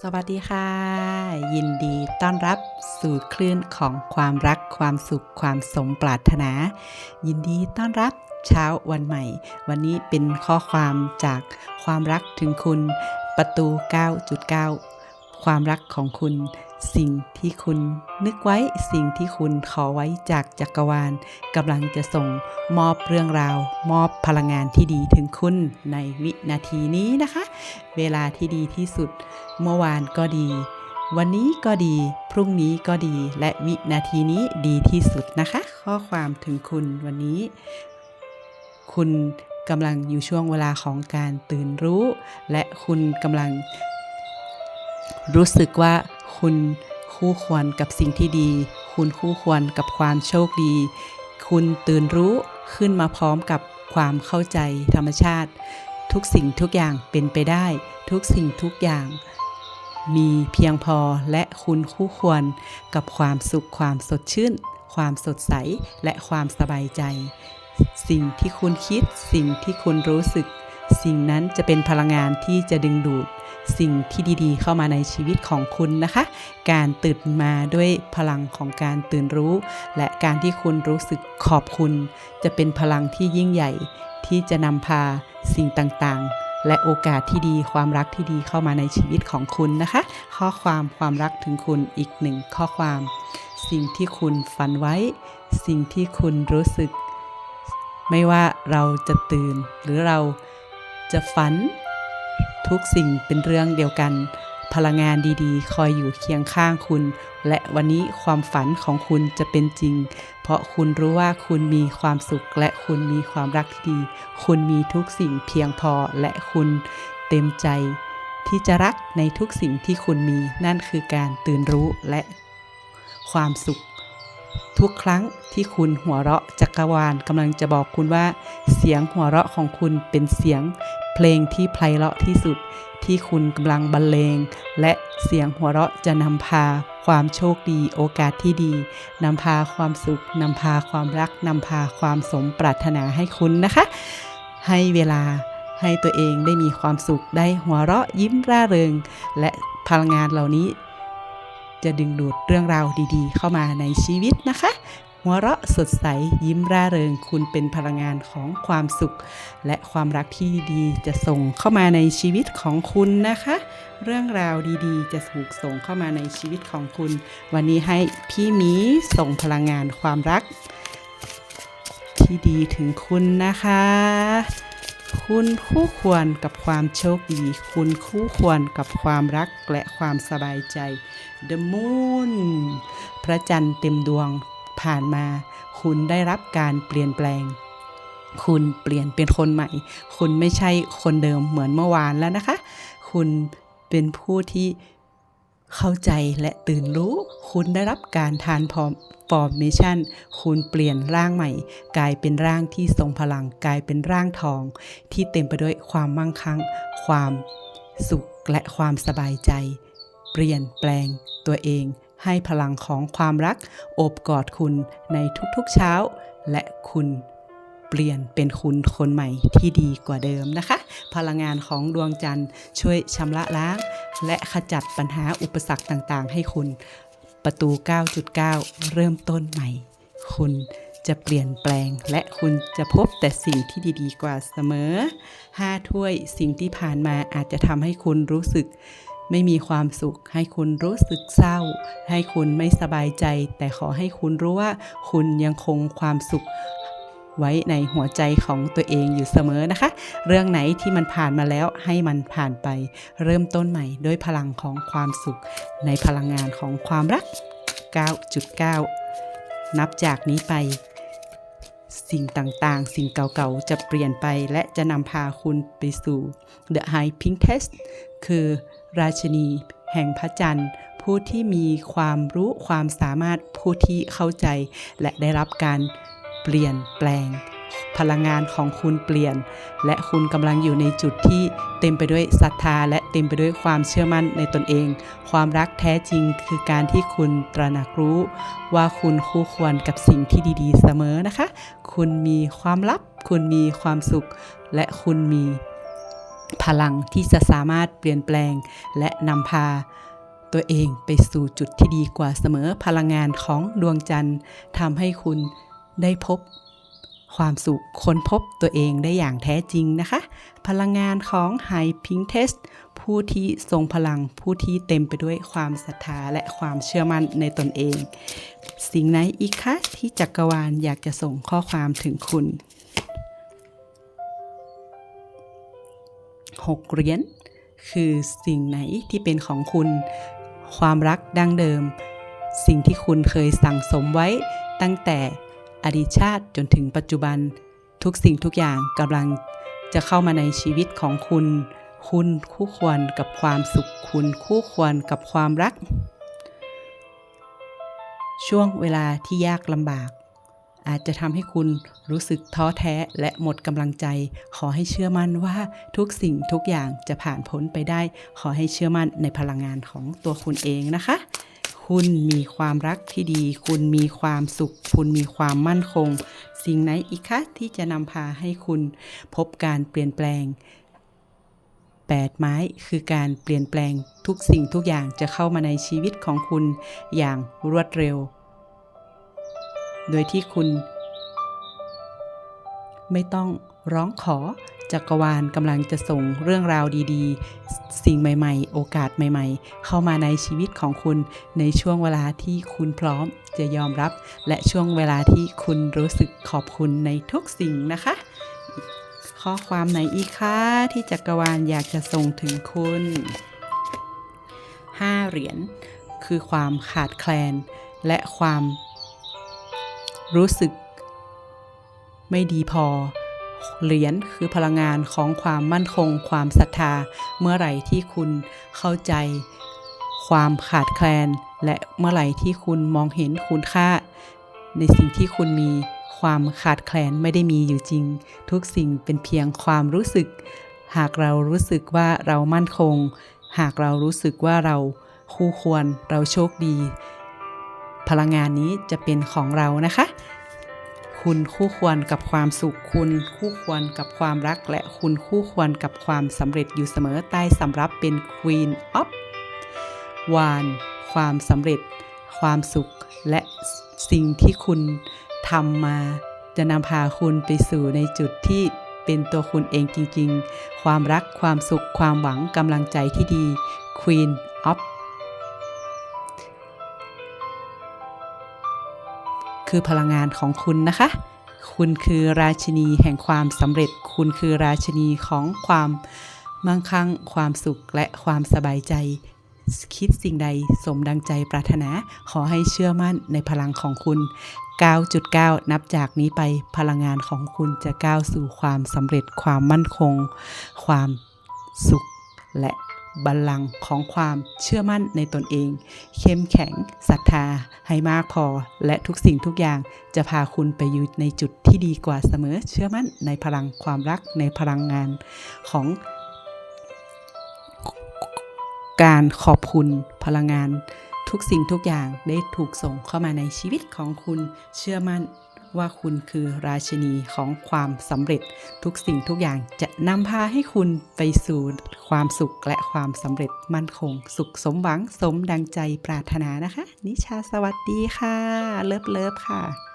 สวัสดีค่ะ ยินดีต้อนรับสู่คลื่นของความรักความสุขความสมปรารถนา ยินดีต้อนรับเช้าวันใหม่ วันนี้เป็นข้อความจากความรักถึงคุณประตู 9.9 ความรักของคุณ สิ่งที่คุณนึกไว้สิ่งที่คุณขอไว้จากจักรวาลกำลังจะส่งมอบเรื่องราว มอบพลังงานที่ดีถึงคุณในวินาทีนี้นะคะ เวลาที่ดีที่สุด เมื่อวานก็ดี วันนี้ก็ดี พรุ่งนี้ก็ดี และวินาทีนี้ดีที่สุดนะคะ ข้อความถึงคุณวันนี้ คุณกำลังอยู่ช่วงเวลาของการตื่นรู้ และคุณกำลัง รู้สึกว่าคุณคู่ควรกับสิ่งที่ดี คุณคู่ควรกับความโชคดี คุณตื่นรู้ขึ้นมาพร้อมกับความเข้าใจธรรมชาติ ทุกสิ่งทุกอย่างเป็นไปได้ ทุกสิ่งทุกอย่าง มีเพียงพอและคุณคู่ควรกับความสุขความสดชื่น ความสดใสและความสบายใจ สิ่งที่คุณคิดสิ่งที่คุณรู้สึก สิ่งนั้นจะเป็นพลังงานที่จะดึงดูดสิ่งที่ดีๆ เข้ามาในชีวิตของคุณนะคะ การตื่นมาด้วยพลังของการตื่นรู้ และการที่คุณรู้สึกขอบคุณ จะเป็นพลังที่ยิ่งใหญ่ที่จะนำพาสิ่งต่างๆ และโอกาสที่ดีความรักที่ดีเข้ามาในชีวิตของคุณนะคะ ข้อความความรักถึงคุณอีกหนึ่งข้อความ สิ่งที่คุณฝันไว้ สิ่งที่คุณรู้สึก ไม่ว่าเราจะตื่นหรือเรา จะฝัน ทุกสิ่งเป็นเรื่องเดียวกัน พลังงานดีๆ คอยอยู่เคียงข้างคุณ และวันนี้ความฝันของคุณจะเป็นจริง เพราะคุณรู้ว่าคุณมีความสุข และคุณมีความรักที่ดี คุณมีทุกสิ่งเพียงพอและคุณเต็มใจ ที่จะรักในทุกสิ่งที่คุณมีนั่นคือการตื่นรู้และความสุข ทุกครั้งที่คุณหัวเราะจักรวาลกำลังจะบอกคุณว่า เสียงหัวเราะของคุณเป็นเสียง เพลงที่ไพเราะที่สุด ที่คุณกำลังบรรเลง และเสียงหัวเราะจะนำพา ความโชคดีโอกาสที่ดีนำพาความสุขนำพาความรักนำพาความสมปรารถนาให้คุณนะคะ ให้เวลาให้ตัวเองได้มีความสุขได้หัวเราะยิ้มร่าเริง และพลังงานเหล่านี้ จะดึงดูดเรื่องราวดีๆ เข้ามาในชีวิตนะคะ หัวเราะสดใสยิ้มร่าเริงคุณเป็นพลังงานของความสุข และความรักที่ดีจะส่งเข้ามาในชีวิตของคุณนะคะ เรื่องราวดีๆ จะถูกส่งเข้ามาในชีวิตของคุณ วันนี้ให้พี่มีส่งพลังงานความรัก ที่ดีถึงคุณนะคะ คุณคู่ควรกับความโชคดี คุณคู่ควรกับความรักและความสบายใจ The Moon พระจันทร์เต็มดวงผ่านมา คุณได้รับการเปลี่ยนแปลง คุณเปลี่ยนเป็นคนใหม่ คุณไม่ใช่คนเดิมเหมือนเมื่อวานแล้วนะคะ คุณเป็นผู้ที่ เข้าใจและตื่นรู้ คุณได้รับการทานพอฟอร์เมชันคุณเปลี่ยนร่างใหม่ กลายเป็นร่างที่ทรงพลังกลายเป็นร่างทอง ที่เต็มไปด้วยความมั่งคั่ง ความสุขและความสบายใจ เปลี่ยนแปลงตัวเอง ให้พลังของความรัก โอบกอดคุณในทุกๆเช้า และคุณ เปลี่ยนเป็นคุณคนใหม่ที่ดีกว่าเดิมนะคะ พลังงานของดวงจันทร์ช่วยชำระล้าง และขจัดปัญหาอุปสรรคต่างๆ ให้คุณประตู 9.9 เริ่มต้นใหม่ คุณจะเปลี่ยนแปลงและคุณจะพบแต่สิ่งที่ดีๆ กว่าเสมอ 5 ถ้วยสิ่งที่ผ่านมาอาจจะทำให้คุณรู้สึกไม่มีความสุข ให้คุณรู้สึกเศร้า ให้คุณไม่สบายใจ แต่ขอให้คุณรู้ว่าคุณยังคงความสุข ไว้ในหัวใจของตัวเองอยู่เสมอนะคะ เรื่องไหนที่มันผ่านมาแล้วให้มันผ่านไป เริ่มต้นใหม่ด้วยพลังของความสุข ในพลังงานของความรัก 9.9 นับจากนี้ไป สิ่งต่างๆ สิ่งเก่าๆ จะเปลี่ยนไปและจะนำพาคุณไปสู่ The High Princess คือราชินีแห่งพระจันทร์ผู้ที่มีความรู้ความสามารถผู้ที่เข้าใจ และได้รับการ เปลี่ยนแปลง พลังงานของคุณเปลี่ยน และคุณกำลังอยู่ในจุดที่เต็มไปด้วยศรัทธา และเต็มไปด้วยความเชื่อมั่นในตนเอง ความรักแท้จริงคือการที่คุณตระหนักรู้ ว่าคุณคู่ควรกับสิ่งที่ดีๆ เสมอนะคะ คุณมีความลับ คุณมีความสุข และคุณมีพลังที่จะสามารถเปลี่ยนแปลง และนำพาตัวเองไปสู่จุดที่ดีกว่าเสมอพลังงานของดวงจันทร์ทำให้คุณ ได้พบความสุขค้นพบตัวเองได้อย่างแท้จริงนะคะ พลังงานของไฮพิงเทสผู้ที่ทรงพลังผู้ที่เต็มไปด้วยความศรัทธาและความเชื่อมั่นในตนเอง สิ่งไหนอีกคะที่จักรวาลอยากจะส่งข้อความถึงคุณหกเหรียญคือสิ่งไหนที่เป็นของคุณ ความรักดั้งเดิม สิ่งที่คุณเคยสั่งสมไว้ตั้งแต่ อดีตชาติจนถึงปัจจุบัน ทุกสิ่งทุกอย่างกำลังจะเข้ามาในชีวิตของคุณ คุณคู่ควรกับความสุข คุณคู่ควรกับความรัก ช่วงเวลาที่ยากลำบาก อาจจะทำให้คุณรู้สึกท้อแท้และหมดกำลังใจ ขอให้เชื่อมั่นว่าทุกสิ่งทุกอย่างจะผ่านพ้นไปได้ ขอให้เชื่อมั่นในพลังงานของตัวคุณเองนะคะ คุณมีความรักที่ดี คุณมีความสุข คุณมีความมั่นคง สิ่งไหนอีกคะที่จะนำพาให้คุณพบการเปลี่ยนแปลง8ไม้คือการเปลี่ยนแปลงทุกสิ่งทุกอย่างจะเข้ามาในชีวิตของคุณอย่างรวดเร็ว โดยที่คุณ ไม่ต้องร้องขอ จักรวาลกำลังจะส่งเรื่องราวดีๆ สิ่งใหม่ๆ โอกาสใหม่ๆ เข้ามาในชีวิตของคุณในช่วงเวลาที่คุณพร้อมจะยอมรับ และช่วงเวลาที่คุณรู้สึกขอบคุณในทุกสิ่งนะคะ ข้อความไหนอีกคะที่จักรวาลอยากจะส่งถึงคุณ5เหรียญคือความขาดแคลน และความรู้สึกไม่ดีพอ เหรียญคือพลังงานของความมั่นคง ความศรัทธา เมื่อไหร่ที่คุณเข้าใจความขาดแคลน และเมื่อไหร่ที่คุณมองเห็นคุณค่า ในสิ่งที่คุณมีความขาดแคลนไม่ได้มีอยู่จริง ทุกสิ่งเป็นเพียงความรู้สึก หากเรารู้สึกว่าเรามั่นคง หากเรารู้สึกว่าเราคู่ควรเราโชคดี พลังงานนี้จะเป็นของเรานะคะ คุณคู่ควรกับความสุขคุณ คู่ควรกับความรักและคุณคู่ควรกับความสำเร็จอยู่เสมอใต้สำรับเป็น Queen of วานความสำเร็จ ความสุขและสิ่งที่คุณทำมาจะนำพาคุณไปสู่ในจุดที่เป็นตัวคุณเองจริง ๆ ความรักความสุขความหวังกำลังใจที่ดี Queen of คือพลังงานของคุณนะคะ คุณคือราชินีแห่งความสำเร็จ คุณคือราชินีของความมั่งคั่ง ความสุขและความสบายใจ คิดสิ่งใดสมดังใจปรารถนา ขอให้เชื่อมั่นในพลังของคุณ 9.9 นับจากนี้ไปพลังงานของคุณจะก้าวสู่ความสำเร็จ ความมั่นคง ความสุขและ บัลลังก์ของความเชื่อมั่นในตนเอง เข้มแข็งศรัทธาให้มากพอ และทุกสิ่งทุกอย่างจะพาคุณไปอยู่ในจุดที่ดีกว่าเสมอ เชื่อมั่นในพลังความรักในพลังงานของการขอบคุณพลังงาน ทุกสิ่งทุกอย่างได้ถูกส่งเข้ามาในชีวิตของคุณเชื่อมั่น ว่าคุณคือราชินีของความสำเร็จ ทุกสิ่งทุกอย่างจะนำพาให้คุณไปสู่ความสุขและความสำเร็จมั่นคง สุขสมหวังสมดังใจปรารถนานะคะ นิชาสวัสดีค่ะ เลิฟเลิฟค่ะ